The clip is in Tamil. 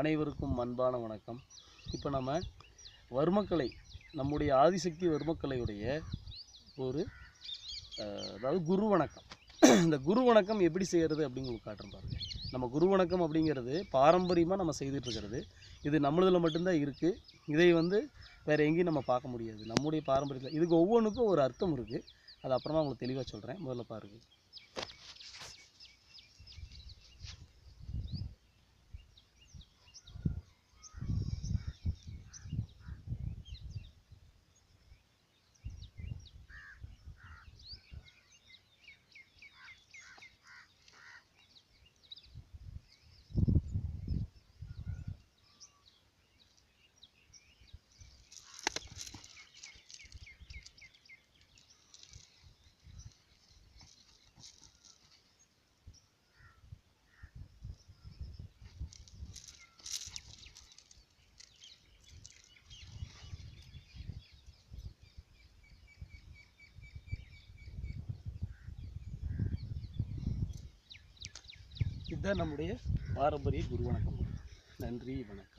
அனைவருக்கும் அன்பான வணக்கம். இப்போ நம்ம வர்மக்கலை நம்முடைய ஆதிசக்தி வர்மக்கலையுடைய ஒரு அதாவது குரு வணக்கம். இந்த குரு வணக்கம் எப்படி செய்கிறது அப்படின்னு உங்களுக்கு காட்டுறேன் பாருங்க. நம்ம குரு வணக்கம் அப்படிங்கிறது பாரம்பரியமாக நம்ம செய்துட்ருக்கிறது இது நம்மளதில் மட்டும்தான் இருக்குது இதை வந்து வேறு எங்கேயும் நம்ம பார்க்க முடியாது. நம்முடைய பாரம்பரியத்தில் இதுக்கு ஒவ்வொன்றுக்கும் ஒரு அர்த்தம் இருக்குது அது அப்புறமா உங்களுக்கு தெளிவாக சொல்கிறேன் முதல்ல பாருங்கள் இதுதான் நம்முடைய பாரம்பரிய குரு வணக்கம் நன்றி வணக்கம்.